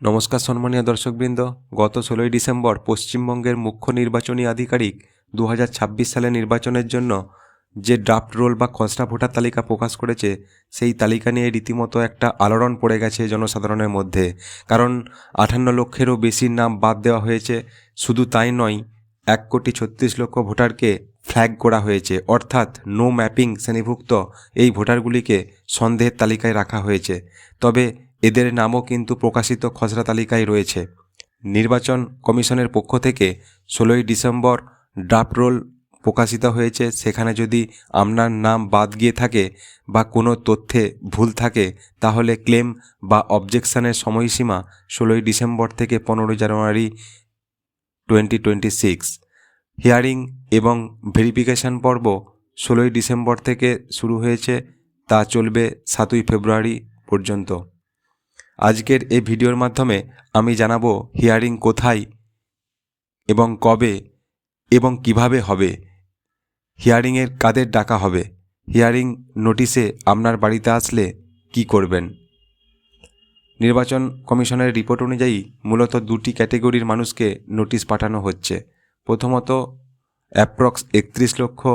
নমস্কার সম্মানীয় দর্শকবৃন্দ, গত ষোলোই ডিসেম্বর পশ্চিমবঙ্গের মুখ্য নির্বাচনী আধিকারিক দু সালে নির্বাচনের জন্য যে ড্রাফট রোল বা খসড়া ভোটার তালিকা প্রকাশ করেছে, সেই তালিকা নিয়ে রীতিমতো একটা আলোড়ন পড়ে গেছে জনসাধারণের মধ্যে। কারণ আটান্ন লক্ষেরও বেশি নাম বাদ দেওয়া হয়েছে, শুধু তাই নয়, এক কোটি ছত্রিশ লক্ষ ভোটারকে ফ্ল্যাগ করা হয়েছে। অর্থাৎ নো ম্যাপিং শ্রেণীভুক্ত এই ভোটারগুলিকে সন্দেহের তালিকায় রাখা হয়েছে। তবে এদের নামও কিন্তু প্রকাশিত খসড়া তালিকায় রয়েছে। নির্বাচন কমিশনের পক্ষ থেকে ষোলোই ডিসেম্বর ড্রাফট রোল প্রকাশিত হয়েছে। সেখানে যদি আপনার নাম বাদ গিয়ে থাকে বা কোনো তথ্যে ভুল থাকে, তাহলে ক্লেম বা অবজেকশানের সময়সীমা ষোলোই ডিসেম্বর থেকে পনেরোই জানুয়ারি টোয়েন্টি টোয়েন্টি সিক্স। হিয়ারিং এবং ভেরিফিকেশন পর্ব ষোলোই ডিসেম্বর থেকে শুরু হয়েছে। তা চলবে সাতই ফেব্রুয়ারি পর্যন্ত। আজকের এই ভিডিওর মাধ্যমে আমি জানাব হিয়ারিং কোথায় এবং কবে এবং কীভাবে হবে। হিয়ারিংয়ের কাদের ডাকা হবে। হিয়ারিং নোটিশে আপনার বাড়িতে আসলে কি করবেন? নির্বাচন কমিশনের রিপোর্ট অনুযায়ী মূলত দুটি ক্যাটেগরির মানুষকে নোটিশ পাঠানো হচ্ছে। প্রথমত, অ্যাপ্রক্স একত্রিশ লক্ষ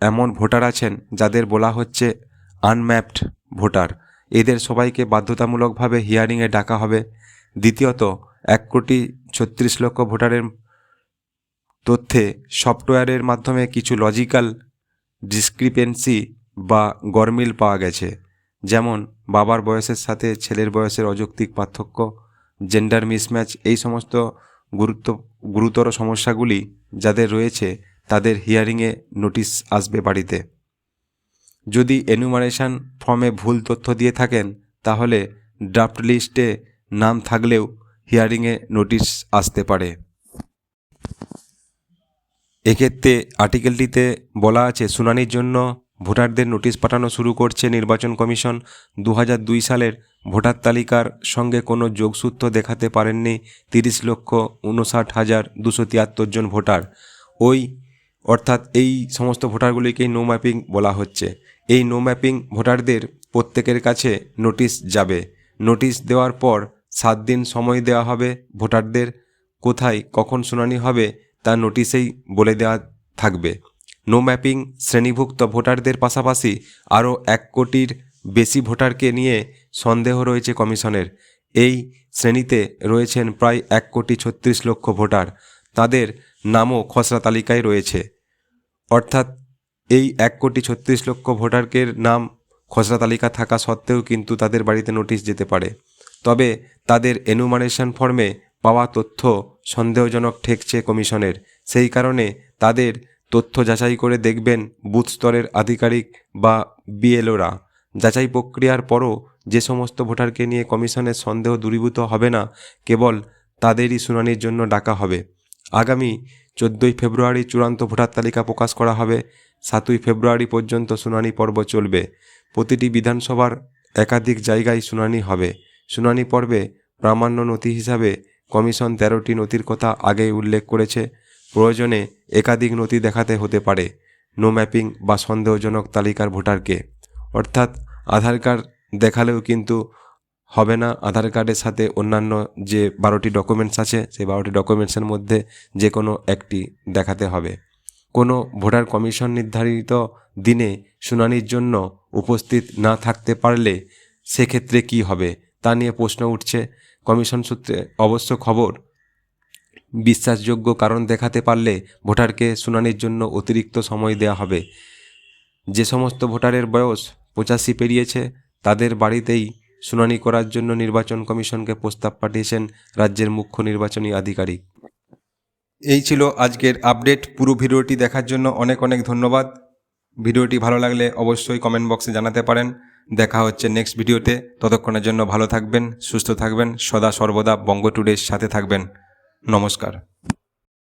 এমন ভোটার আছেন যাদের বলা হচ্ছে আনম্যাপড ভোটার। এদের সবাইকে বাধ্যতামূলকভাবে হিয়ারিংয়ে ডাকা হবে। দ্বিতীয়ত, এক কোটি ছত্রিশ লক্ষ ভোটারের তথ্যে সফটওয়্যারের মাধ্যমে কিছু লজিক্যাল ডিসক্রিপেন্সি বা গরমিল পাওয়া গেছে, যেমন বাবার বয়সের সাথে ছেলের বয়সের অযৌক্তিক পার্থক্য, জেন্ডার মিসম্যাচ, এই সমস্ত গুরুত্ব, গুরুতর সমস্যাগুলি যাদের রয়েছে তাদের হিয়ারিংয়ে নোটিশ আসবে বাড়িতে। যদি এনুমারেশন ফর্মে ভুল তথ্য দিয়ে থাকেন, তাহলে ড্রাফট লিস্টে নাম থাকলেও হিয়ারিংয়ে নোটিশ আসতে পারে। এক্ষেত্রে আর্টিকেলটিতে বলা আছে, শুনানির জন্য ভোটারদের নোটিশ পাঠানো শুরু করছে নির্বাচন কমিশন। দু সালের ভোটার তালিকার সঙ্গে কোনো যোগসূত্র দেখাতে পারেননি তিরিশ লক্ষ উনষাট হাজার দুশো তিয়াত্তর জন ভোটার। ওই, অর্থাৎ এই সমস্ত ভোটারগুলিকেই নো ম্যাপিং বলা হচ্ছে। এই নো ম্যাপিং ভোটারদের প্রত্যেকের কাছে নোটিশ যাবে। নোটিশ দেওয়ার পর সাত দিন সময় দেওয়া হবে ভোটারদের। কোথায়, কখন শুনানি হবে তা নোটিশেই বলে দেওয়া থাকবে। নো ম্যাপিং শ্রেণীভুক্ত ভোটারদের পাশাপাশি আরও এক কোটির বেশি ভোটারকে নিয়ে সন্দেহ রয়েছে কমিশনের। এই শ্রেণীতে রয়েছেন প্রায় এক কোটি ছত্রিশ লক্ষ ভোটার। তাদের নামও খসড়া তালিকায় রয়েছে। অর্থাৎ এই এক কোটি ছত্রিশ লক্ষ ভোটারকে নাম খসড়া তালিকা থাকা সত্ত্বেও কিন্তু তাদের বাড়িতে নোটিশ যেতে পারে। তবে তাদের এনুমারেশন ফর্মে পাওয়া তথ্য সন্দেহজনক ঠেকছে কমিশনের। সেই কারণে তাদের তথ্য যাচাই করে দেখবেন বুথ স্তরের আধিকারিক বা বিএলওরা। যাচাই প্রক্রিয়ার পরও যে সমস্ত ভোটারকে নিয়ে কমিশনের সন্দেহ দূরীভূত হবে না, কেবল তাদেরই শুনানির জন্য ডাকা হবে। আগামী চোদ্দোই ফেব্রুয়ারি চূড়ান্ত ভোটার তালিকা প্রকাশ করা হবে। সাতই ফেব্রুয়ারি পর্যন্ত শুনানি পর্ব চলবে। প্রতিটি বিধানসভার একাধিক জায়গায় শুনানি হবে। শুনানি পর্বে প্রামাণ্য নথি হিসাবে কমিশন তেরোটি নথির কথা আগেই উল্লেখ করেছে। প্রয়োজনে একাধিক নথি দেখাতে হতে পারে। নো ম্যাপিং বা সন্দেহজনক তালিকার ভোটারকে। অর্থাৎ আধার কার্ড দেখালেও কিন্তু হবে না। আধার কার্ডের সাথে অন্যান্য যে বারোটি ডকুমেন্টস আছে, সেই বারোটি ডকুমেন্টসের মধ্যে যে কোনো একটি দেখাতে হবে। কোনো ভোটার কমিশন নির্ধারিত দিনে শুনানির জন্য উপস্থিত না থাকতে পারলে সেক্ষেত্রে কি হবে, তা নিয়ে প্রশ্ন উঠছে। কমিশন সূত্রে অবশ্য খবর, বিশ্বাসযোগ্য কারণ দেখাতে পারলে ভোটারকে শুনানির জন্য অতিরিক্ত সময় দেওয়া হবে। যে সমস্ত ভোটারের বয়স পঁচাশি পেরিয়েছে, তাদের বাড়িতেই শুনানি করার জন্য নির্বাচন কমিশনকে প্রস্তাব পাঠিয়েছেন রাজ্যের মুখ্য নির্বাচনী আধিকারিক। এই ছিল আজকের আপডেট। পুরো ভিডিওটি দেখার জন্য অনেক অনেক ধন্যবাদ। ভিডিওটি ভালো লাগলে অবশ্যই কমেন্ট বক্সে জানাতে পারেন। দেখা হচ্ছে নেক্সট ভিডিওতে। ততক্ষণের জন্য ভালো থাকবেন, সুস্থ থাকবেন। সদা সর্বদা বঙ্গ টুডের সাথে থাকবেন। নমস্কার।